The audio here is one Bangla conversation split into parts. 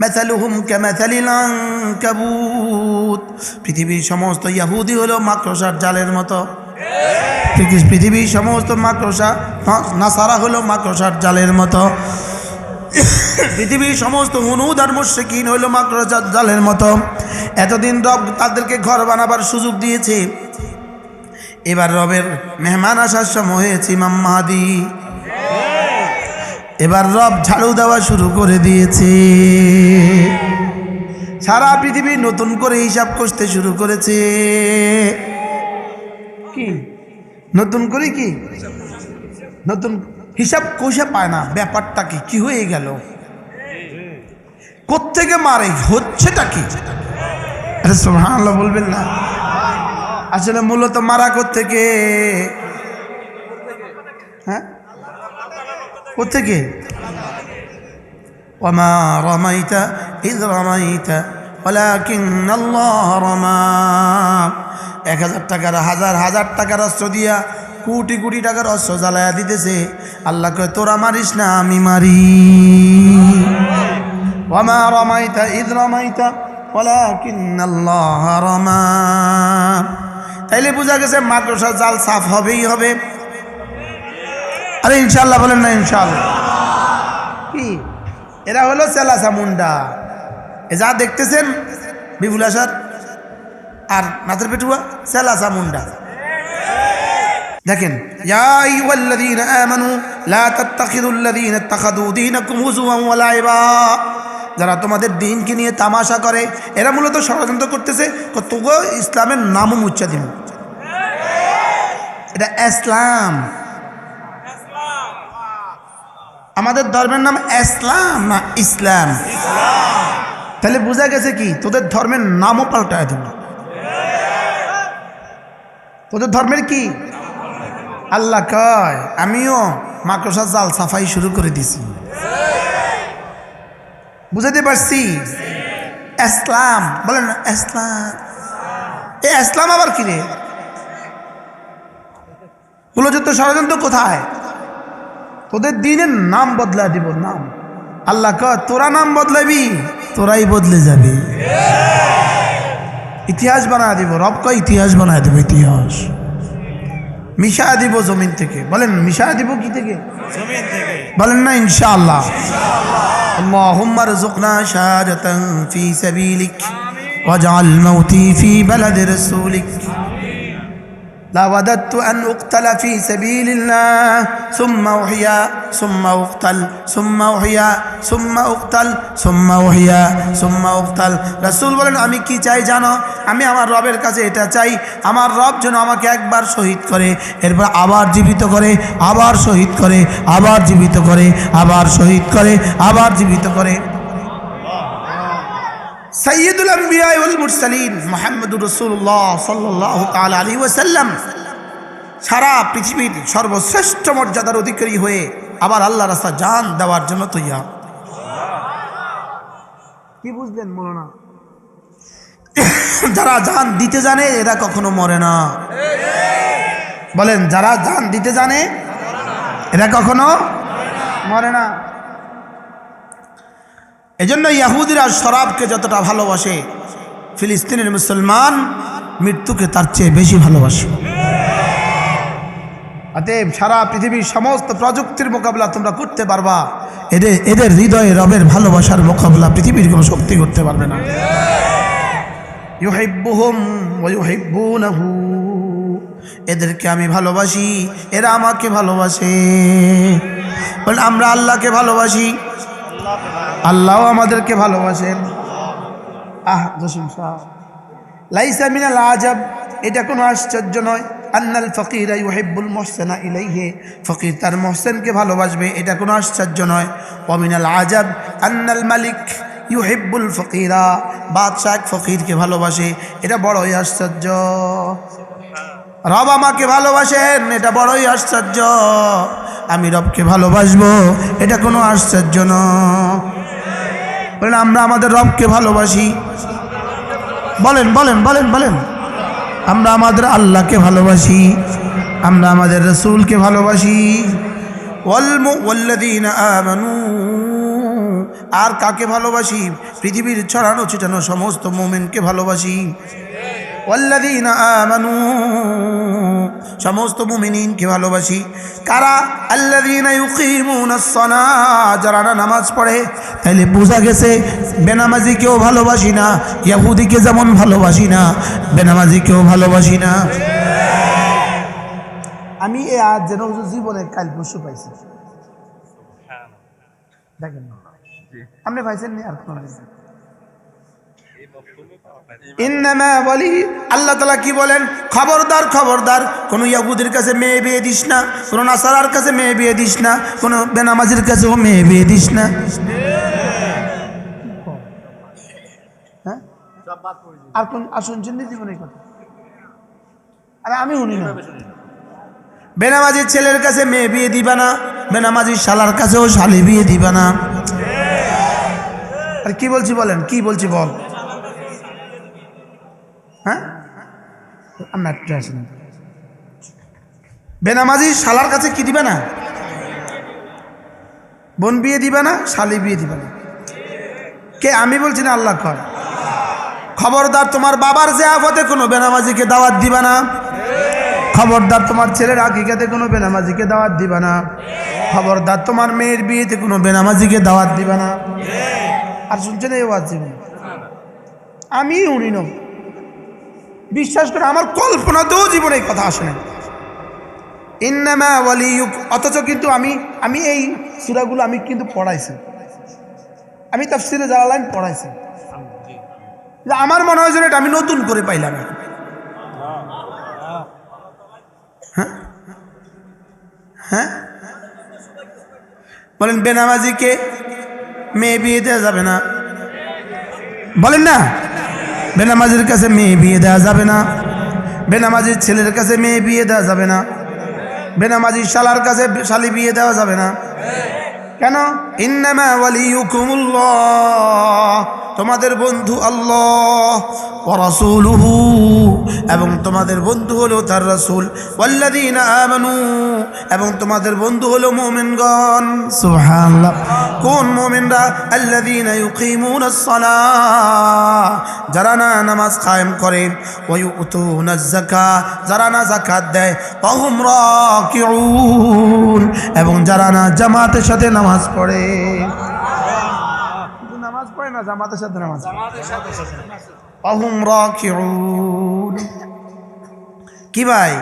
মেথালুহুম কেমেথালিল কাবুত পৃথিবীর সমস্ত ইয়াহুদি হলো মাকড়সার জালের মতো। পৃথিবীর সমস্ত মাকড়সা, নাসারা হলো মাকড়সার জালের মতো। পৃথিবীর সমস্ত হুনুদ আর মুশ্রিকিন হইল মাকড়সার জালের মতো। এতদিন রব তাদেরকে ঘর বানাবার সুযোগ দিয়েছে। এবার রবের মেহমান আসার সময় হয়েছে ইমাম মাহাদি এবার রব ঝাড়ু দেওয়া শুরু করে দিয়েছে। সারা পৃথিবী নতুন করে হিসাব করতে শুরু করেছে। কি? নতুন করে কি? নতুন হিসাব কষে পায় না ব্যাপারটা কি কি হয়ে গেল? কোত্থেকে মারে, হচ্ছেটা কি? সুবহানাল্লাহ বলবেন না। আসলে মূলত মারা কোত্থেকে? কোত্থেকে وما رميت إذ رميت ولكن الله رمى এক হাজার টাকার হাজার হাজার টাকার অস্ত্র দিয়া কোটি কোটি টাকার অস্ত্র জ্বালায়া দিতেছে আল্লাহ কয় তোরা মারিস না আমি মারি ওমা রমাইতা ঈদ রমাইতা ولكن الله رمى তাইলে বোঝা গেছে মাকড়সার জাল সাফ হবেই হবে আরে ইনশাল্লাহ বলেন না ইনশাল্লাহ কি? এরা হলো সেলাসা মুন্ডা। এ যা দেখতেছেন, বিপুল আসার আর নাথের পেটুয়া, সেলাসা মুন্ডা। দেখেন, ইয়া আইয়ুহাল্লাযীনা আমানু, লা তাত্তাখিযুল্লাযীনা ইত্তাখাযু দীনাকুম হুজুওয়ান ওয়া লাইবা। যারা তোমাদের দিনকে নিয়ে তামাশা করে, এরা মূলত ষড়যন্ত্র করতেছে তবুও ইসলামের নামও মুচ্ছা দিব এটা ইসলাম। আমাদের ধর্মের নাম ইসলাম না ইসলাম? তাহলে বোঝা গেছে কি? তোদের ধর্মের নামও পাল্টায় দেব। তোদের ধর্মের কি? আল্লাহ কয়, আমিও মাকড়সা জাল সাফাই শুরু করে দিছি। বুঝাতে পারছি? ইসলাম। বলেন না ইসলাম। এ ইসলাম আবার কি রে? কুলযুদ্ধ ষড়যন্ত্র কোথায়? তোদের দিনের নাম বদলা দিব নাম আল্লাহ ক তোরা নাম বদলাবি তোরাই বদলে যাবি ইতিহাস বানা দিব রব ক ইতিহাস বানায় দিব ইতিহাস মিশা দিব জমিন থেকে বলেন মিশা দিব কি থেকে বলেন না ইনশাআল্লাহ اللهم ارزقنا شهادة في سبيلك واجعل موتي في بلد رسولك لا وددت أن أقتل في سبيل الله ثم أحيا ثم أقتل ثم أحيا ثم أقتل ثم أحيا ثم أقتل রাসূল বলেন আমি কি চাই জানো আমি আমার রবের কাছে এটা চাই আমার রব যেন আমাকে একবার শহীদ করে এরপর আবার জীবিত করে আবার শহীদ করে আবার জীবিত করে আবার শহীদ করে আবার জীবিত করে সৈয়দুল আম্বিয়া মুরসালিন মুহাম্মদুর রাসূলুল্লাহ সাল্লাল্লাহু তাআলা আলাইহি ওয়াসাল্লাম। সারা পৃথিবীর সর্বশ্রেষ্ঠ মর্যাদার অধিকারী হয়ে আবার আল্লাহ রাস্তা জান দেওয়ার জন্য তৈয়া কি বুঝলেন না যারা জান দিতে জানে, এরা কখনো মরে না। বলেন, যারা জান দিতে জানে, এরা কখনো মরে না। এজন্য ইয়াহুদিরা শরাবকে যতটা ভালোবাসে, ফিলিস্তিনের মুসলমান মৃত্যুকে তার চেয়ে বেশি ভালোবাসে। অতএব সারা পৃথিবীর সমস্ত প্রযুক্তির মোকাবিলা তোমরা করতে পারবা। এদের এদের হৃদয়ে রবের ভালোবাসার মোকাবিলা পৃথিবীর কোনো শক্তি করতে পারবে না। এদেরকে আমি ভালোবাসি, এরা আমাকে ভালোবাসে। আমরা আল্লাহকে ভালোবাসি। আল্লাহও আমাদেরকে ভালোবাসেন। আহ, জসিম সাহ। লাইসা মিনাল আজাব, এটা কোনো আশ্চর্য নয়। আন্নাল ফকির ইউহিব্বুল মোহসেনা ইলাইহে, ফকির তার মোহসেনকে ভালোবাসবে, এটা কোনো আশ্চর্য নয়। অমিনাল আজাব, আন্নাল মালিক ইউহিব্বুল ফকিরা, বাদশাহ ফকিরকে ভালোবাসে, এটা বড়ই আশ্চর্য। রব আমাকে ভালোবাসেন, এটা বড়ই আশ্চর্য। আমি রবকে ভালোবাসবো, এটা কোনো আশ্চর্য বলেন, আমরা আমাদের রবকে ভালোবাসি। বলেন বলেন বলেন বলেন। আমরা আমাদের আল্লাহকে ভালোবাসি, আমরা আমাদের রসুলকে ভালোবাসি। আর কাকে ভালোবাসি? পৃথিবীর ছড়ানো ছিটানো সমস্ত মোমেনকে ভালোবাসি। ওল্লাদিন আমানু সমস্ত মুমিনিনকে ভালোবাসি। কারা? আল্লাযীনা যারা না নামাজ পড়ে তাইলে বোঝা গেছে। বেনামাজিকেও ভালোবাসি না ইহুদিকে যেমন ভালোবাসি না বেনামাজিকেও ভালোবাসি না। আমি এ আজ যেন হুজুর জীবনে কাল পরশু পাইছি। দেখেন। আপনি পাইছেন নি? আর কোনো বলি আল্লাহ তালা কি বলেন? খবরদার খবরদার কোনো ইয়াহুদের কাছে মেয়ে বিয়ে দিস না কোনো নাসারার কাছে মেয়ে বিয়ে দিস না কোনো বেনামাজির কাছেও মেয়ে বিয়ে দিস না। আর কোন আর শুনছেন নি জীবনে কথা। আরে আমি শুনি না। বেনামাজির ছেলের কাছে মেয়ে বিয়ে দিবা না বেনামাজির শালার কাছেও শালি বিয়ে দিবা না। আর কি বলছি বলেন? কি বলছি বল? বেনামাজি শালার কাছে কি দিবে না? বোন বিয়ে দিবে না, শালি বিয়ে দিবে না। কে আমি বলছি না, আল্লাহ কর খবরদার তোমার বাবার যে আফতে কোনো বেনামাজিকে দাওয়াত দিবে না। খবরদার তোমার ছেলের আকিকাতে কোনো বেনামাজিকে দাওয়াত দিবে না। খবরদার তোমার মেয়ের বিয়েতে কোনো বেনামাজিকে দাওয়াত দিবে না। আর শুনছেন এই ওয়াজ আমি উনি নই। বিশ্বাস করে আমার কল্পনাতেও জীবনে এই কথা আসে না ইন্নামা ওয়ালিয়ুক, অথচ কিন্তু আমি আমি এই সুরাগুলো আমি কিন্তু পড়াইছি। আমি তাফসিরে জালালাইন পড়াইছি। আমার মনে হয় যেন এটা আমি নতুন করে পাইলাম। হ্যাঁ? হ্যাঁ? বলেন বেনামাজিকে মেয়ে বিয়ে দেওয়া যাবে না। বলেন না। বেনামাজির কাছে মেয়ে বিয়ে দেওয়া যাবে না। বেনামাজির ছেলের কাছে মেয়ে বিয়ে দেওয়া যাবে না। বেনামাজির শালার কাছে শালি বিয়ে দেওয়া যাবে না। কেন? ইন্নামা ওয়ালিয়ুকুমুল্লাহ। তোমাদের বন্ধু আল্লাহ ওয়া রাসূলুহু এবং তোমাদের বন্ধু হলো তার রাসূল। ওয়াল্লাযীনা আমানু এবং তোমাদের বন্ধু হলো মুমিনগণ। সুবহানাল্লাহ। কোন মুমিনরা? আল্লাযীনা ইউকিমুনাস সালাহ। যারা না নামাজ কায়েম করে ওয়া ইউতুনাজ যাকাত যারা না যাকাত দেয় ওয়া হুম রাকিউন। এবং যারা না জামাতের সাথে নামাজ পড়ে। না জামাতের সাথে নামাজ। অহুম রাকিউন। কি ভাই?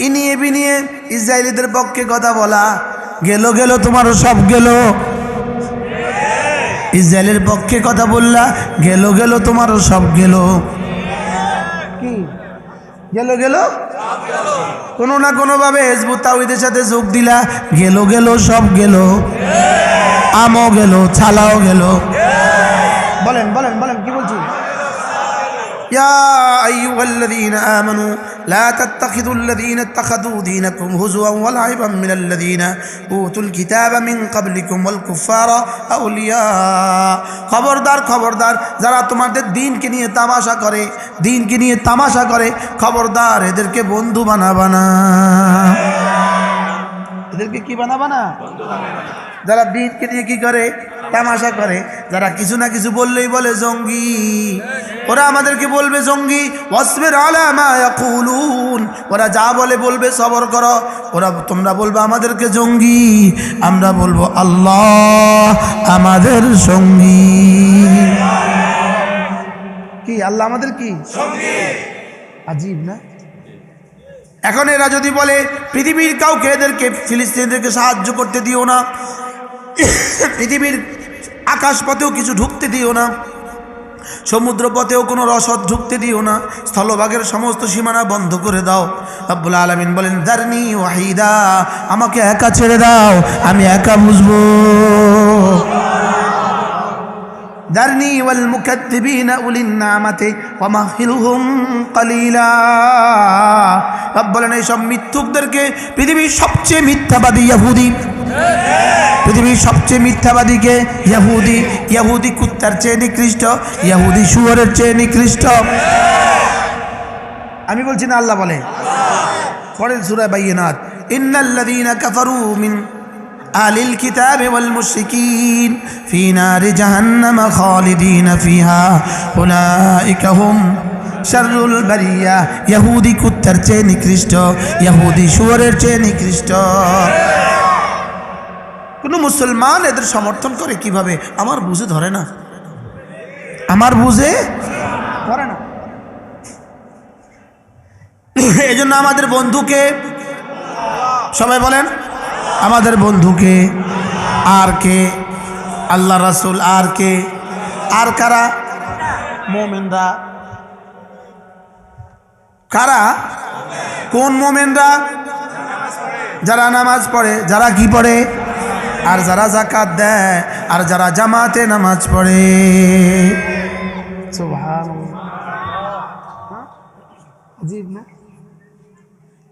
ইনিয়ে বিনিয়ে ইসরায়েলিদের পক্ষে কথা বলা। গেল গেল তোমারও সব গেল। ইসরায়েলের পক্ষে কথা বললা। গেল গেল তোমারও সব গেল। কি? গেল গেল। কোনো না কোনোভাবে হেজবুত তাওহিদের সাথে যোগ দিলা। গেল গেল সব গেল। আমও গেল ছালাও গেল। বলেন বলেন বলেন কি বলছি يا أيها الذين آمنوا لا تتخذوا الذين اتخذوا دينكم هزوا ولعبا من الذين أوتوا الكتاب من قبلكم والكفار أولياء খবরদার খবরদার যারা তোমাদের দিনকে নিয়ে তামাশা করে দিনকে নিয়ে তামাশা করে খবরদার এদেরকে বন্ধু বানাবা না এদেরকে কি বানাবা না যারা দিনকে নিয়ে কি করে তামাশা করে যারা কিছু না কিছু বললেই বলে জঙ্গি। ওরা আমাদেরকে বলবে জঙ্গি ওয়াসবির আলা মা ইয়াকুলুন। ওরা যা বলে বলবে সবর করো। ওরা তোমরা বলবে আমাদেরকে জঙ্গি আমরা বলব আল্লাহ আমাদের সঙ্গী। কি আল্লাহ আমাদের কি? আজীব না? এখন এরা যদি বলে পৃথিবীর কাউকে এদেরকে ফিলিস্তিনিদেরকে সাহায্য করতে দিও না। পৃথিবীর আকাশ পথেও কিছু ঢুকতে দিও না সমুদ্র পথেও কোনো রসদ ঢুকতে দিও না, স্থলভাগের সমস্ত সীমানা বন্ধ করে দাও। আব্বুল আলমিন বলেন, দারনি ওয়াহিদা, আমাকে একা ছেড়ে দাও, আমি একা বুঝব। দারনি ওয়াল মুকাদ্দিবিনা উলিন নামাতে ওয়ামাহিলহুম কালিলা। রব বলেন, এইসব মিথ্যুকদেরকে পৃথিবীর সবচেয়ে মিথ্যাবাদী ইহুদি পৃথিবীর সবচেয়ে মিথ্যাবাদীকে ইয়াহুদি ইয়াহুদি কুত্তার চেয়ে নিকৃষ্ট, ইয়াহুদি শুয়রের চেয়ে নিকৃষ্ট। আমি বলছি না, আল্লাহ বলে। পরের সুরা বাইনাথ ইন্নাল্লাযীনা কাফারু মিন আলিল কিতাব ওয়াল মুশরিকিন ফি নারি জাহান্নাম খালিদিন ফিহা। উলাইকা হুম শারুল বারিয়া। ইহুদি কুত্তার চেয়ে নিকৃষ্ট ইহুদি শুয়রের চেয়ে নিকৃষ্ট। কোনো মুসলমান এদের সমর্থন করে কীভাবে? আমার বুঝে ধরে না। আমার বুঝে ধরে না। এই জন্য আমাদের বন্ধুকে, সবাই বলেন, আমাদের বন্ধুকে, আর কে? আল্লাহ রাসুল, আর কে? আর কারা? মোমেনরা। কারা? কোন মোমেনরা? যারা নামাজ পড়ে, যারা কি পড়ে? আর যারা জাকাত দেয় আর যারা জামাতে নামাজ পড়ে। হ্যাঁ? আজীব না